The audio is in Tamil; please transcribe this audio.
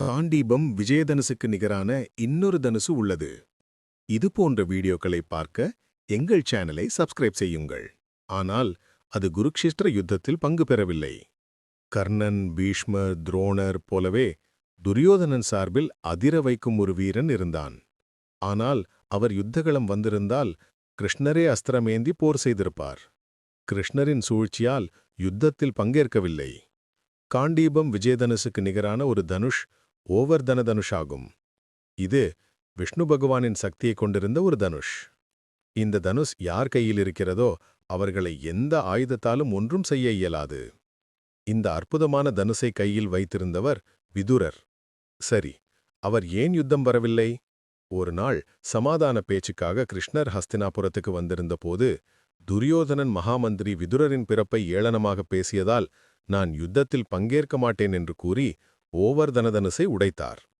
காண்டீபம் விஜயதனுசுக்கு நிகரான இன்னொரு தனுசு உள்ளது. இது போன்ற வீடியோக்களை பார்க்க எங்கள் சேனலை சப்ஸ்கிரைப் செய்யுங்கள். ஆனால் அது குருக்ஷேஷ்டர யுத்தத்தில் பங்கு பெறவில்லை. கர்ணன் பீஷ்மர் துரோணர் போலவே துரியோதனன் சார்பில் அதிர வைக்கும் ஒரு வீரன் இருந்தான். ஆனால் அவர் யுத்தகளம் வந்திருந்தால் கிருஷ்ணரே அஸ்திரமேந்தி போர் செய்திருப்பார். கிருஷ்ணரின் சூழ்ச்சியால் யுத்தத்தில் பங்கேற்கவில்லை. காண்டீபம் விஜயதனுசுக்கு நிகரான ஒரு தனுஷ் ஓவர்தன தனுஷாகும். இது விஷ்ணு பகவானின் சக்தியைக் கொண்டிருந்த ஒரு தனுஷ். இந்த தனுஷ் யார் கையில் இருக்கிறதோ அவர்களை எந்த ஆயுதத்தாலும் ஒன்றும் செய்ய இயலாது. இந்த அற்புதமான தனுசை கையில் வைத்திருந்தவர் விதுரர். சரி அவர் ஏன் யுத்தம் வரவில்லை? ஒரு நாள் சமாதான பேச்சுக்காக கிருஷ்ணர் ஹஸ்தினாபுரத்துக்கு வந்திருந்த போது துரியோதனன் மகாமந்திரி விதுரரின் பிறப்பை ஏளனமாக பேசியதால் நான் யுத்தத்தில் பங்கேற்க மாட்டேன் என்று கூறி ஓவர் தனதனுசை உடைத்தார்.